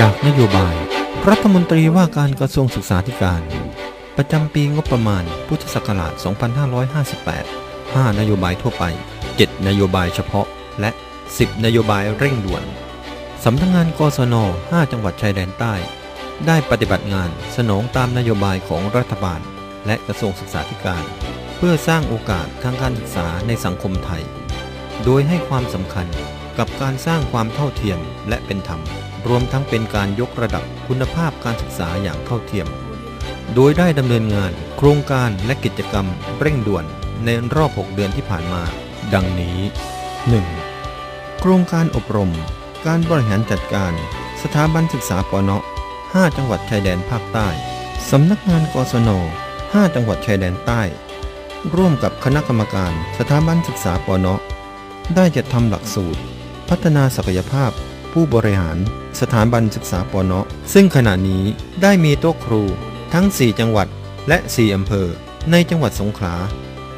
จากนโยบาย รัฐมนตรีว่าการกระทรวงศึกษาธิการ ประจำปีงบประมาณพุทธศักราช 2558 5 นโยบายทั่วไป 7 นโยบายเฉพาะ และ 10 นโยบายเร่งด่วน สำนักงงานกศน 5 จังหวัดชายแดนใต้ ได้ปฏิบัติงานสนองตามนโยบายของรัฐบาล และกระทรวงศึกษาธิการ เพื่อสร้างโอกาสทางการศึกษาในสังคมไทย โดยให้ความสำคัญกับการสร้างความเท่าเทียมและเป็นธรรม รวมทั้งเป็นการยกระดับคุณภาพการศึกษาอย่างเท่าเทียม โดยได้ดำเนินงาน โครงการและกิจกรรมเร่งด่วนในรอบ 6 เดือนที่ผ่านมา ดังนี้ 1. โครงการอบรม การบริหารจัดการ สถาบันศึกษาปน5จังหวัดชายแดนภาคใต้สำนักงานกศน5จังหวัดชายแดนใต้ ร่วมกับคณะกรรมการสถาบันศึกษาปนได้จัดทำหลักสูตร พัฒนาศักยภาพ ผู้บริหาร สถาบันศึกษาปนซึ่งขณะนี้ได้มีโต๊ะครูทั้ง 4 จังหวัดและ 4 อำเภอ ในจังหวัดสงขลา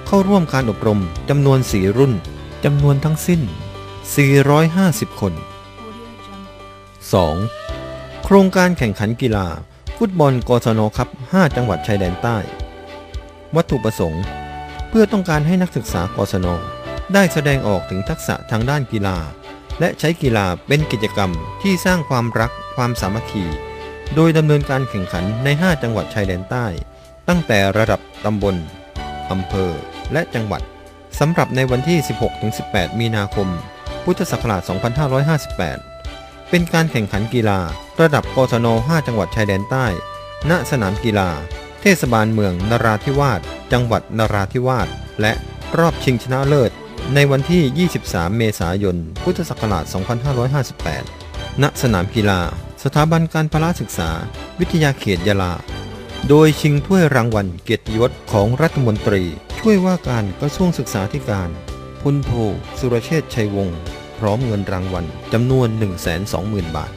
เข้าร่วมการอบรมจำนวน 4 รุ่นจำนวนทั้งสิ้น 450 คน 2. โครงการแข่งขันกีฬา ฟุตบอลกศนครับ5จังหวัดชายแดนใต้ วัตถุประสงค์ เพื่อต้องการให้นักศึกษากศนได้แสดงออกถึงทักษะทางด้านกีฬา และใช้กีฬาเป็นกิจกรรมที่สร้างความรักความสามัคคี โดยดำเนินการแข่งขันใน 5 จังหวัดชายแดนใต้ ตั้งแต่ระดับตำบลอำเภอ และจังหวัดสำหรับในวันที่ 16-18 มีนาคม พุทธศักราช 2558 เป็นการแข่งขันกีฬาระดับกศน 5 จังหวัดชายแดนใต้ ณ สนามกีฬา เทศบาลเมืองนราธิวาส จังหวัดนราธิวาส และรอบชิงชนะเลิศ ในวันที่ 23 เมษายน พุทธศักราช 2558 ณ สนามกีฬา สถาบันการพละศึกษา วิทยาเขตยาลา โดยชิงถ้วยรางวัลเกียรติยศของรัฐมนตรี ช่วยว่าการกระทรวงศึกษาธิการพลโทสุรเชษชัยวงศ์พร้อมเงินรางวัลจำนวน 120,000 บาท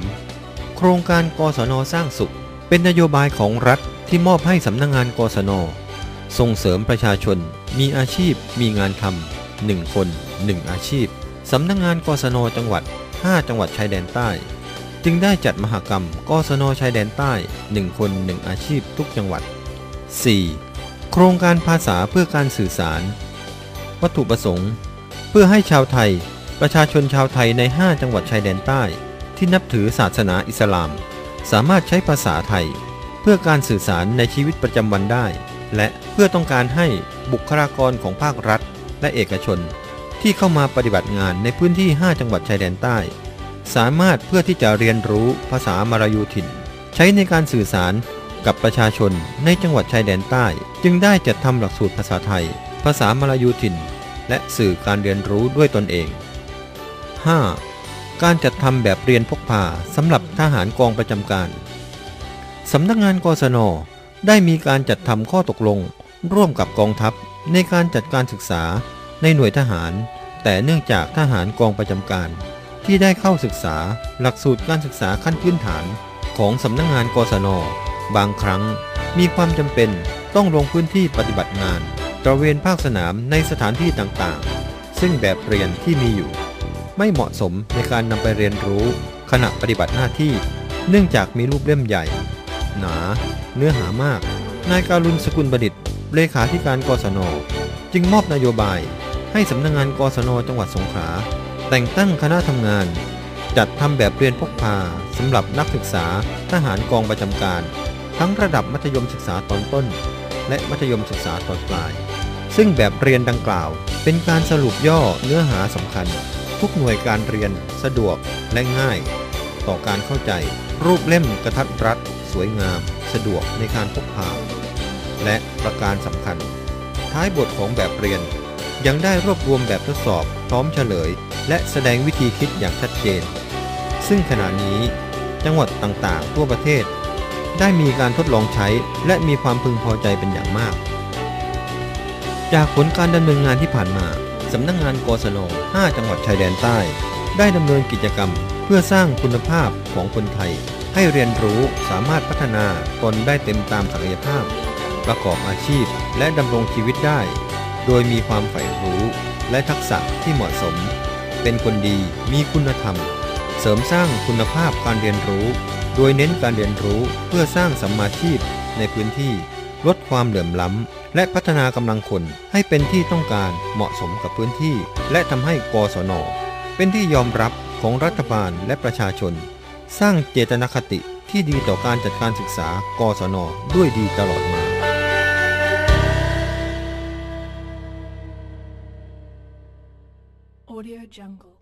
3. โครงการกศนสร้างสุข เป็นนโยบายของรัฐที่มอบให้สำนักงงานกศนส่งเสริมประชาชน มีอาชีพ มีงานทำ หนึ่งคน 1 อาชีพ สำนักงงานกศนจังหวัด 5 จังหวัดชายแดนใต้ จึงได้จัดมหกรรมกศนชายแดนใต้ 1 คน 1 อาชีพทุกจังหวัด 4. โครงการภาษาเพื่อการสื่อสาร วัตถุประสงค์ เพื่อให้ชาวไทย ประชาชนชาวไทยใน 5 จังหวัดชายแดนใต้ ที่นับถือศาสนาอิสลาม สามารถใช้ภาษาไทย เพื่อการสื่อสารในชีวิตประจำวันได้ และเพื่อต้องการให้บุคลากรของภาครัฐ และเอกชน ที่เข้ามาปฏิบัติงานในพื้นที่ 5 จังหวัดชายแดนใต้ สามารถเพื่อที่จะเรียนรู้ภาษามารยูถิ่น ใช้ในการสื่อสารกับประชาชนในจังหวัดชายแดนใต้ จึงได้จัดทำหลักสูตรภาษาไทย ภาษามารยูถิ่น และสื่อการเรียนรู้ด้วยตนเอง 5. การจัดทำแบบเรียนพกพาสำหรับทหารกองประจำการสำนักงานกศนได้มีการจัดทำข้อตกลง ร่วมกับกองทัพในการจัดการศึกษาในหน่วยทหาร แต่เนื่องจากทหารกองประจำการ ที่ได้เข้าศึกษาหลักสูตรการศึกษาขั้นพื้นฐานของสำนักงานกศน บางครั้งมีความจำเป็นต้องลงพื้นที่ปฏิบัติงานตระเวนภาคสนามในสถานที่ต่างๆ ซึ่งแบบเรียนที่มีอยู่ ไม่เหมาะสมในการนำไปเรียนรู้ขณะปฏิบัติหน้าที่ เนื่องจากมีรูปเล่มใหญ่ หนา เนื้อหามาก นายการุณสกุลประดิษฐ เลขาธิการกศน จึงมอบนโยบาย ให้สำนักงงานกศน จังหวัดสงขลาแต่งตั้งคณะทำงาน จัดทำแบบเรียนพกพาสำหรับนักศึกษาทหารกองประจำการ ทั้งระดับมัธยมศึกษาตอนต้น และมัธยมศึกษาตอนปลาย ซึ่งแบบเรียนดังกล่าว เป็นการสรุปย่อเนื้อหาสำคัญ ทุกหน่วยการเรียนสะดวกและง่าย ต่อการเข้าใจ รูปเล่มกระทัดรัด สวยงาม สะดวกในการพกพา และประการสำคัญ ท้ายบทของแบบเรียน ยังได้รวบรวมแบบทดสอบพร้อมเฉลย และแสดงวิธีคิดอย่างชัดเจน ซึ่งขณะนี้ จังหวัดต่างๆ ทั่วประเทศ ได้มีการทดลองใช้และมีความพึงพอใจเป็นอย่างมาก จากผลการดำเนินงานที่ผ่านมาสำนักงงานกศน5 จังหวัดชายแดนใต้ ได้ดำเนินกิจกรรม เพื่อสร้างคุณภาพของคนไทย ให้เรียนรู้สามารถพัฒนาตนได้เต็มตามศักยภาพ ประกอบอาชีพและดำรงชีวิตได้ โดยมีความใฝ่รู้และทักษะที่เหมาะสม เป็นคนดีมีคุณธรรม เสริมสร้างคุณภาพการเรียนรู้ โดยเน้นการเรียนรู้เพื่อสร้างสัมมาชีพในพื้นที่ ลดความเหลื่อมล้ำ และพัฒนากำลังคนให้เป็นที่ต้องการเหมาะสมกับพื้นที่ และทำให้กศน เป็นที่ยอมรับของรัฐบาลและประชาชน สร้างเจตนคติที่ดีต่อการจัดการศึกษากศน ด้วยดีตลอดมา Jungle.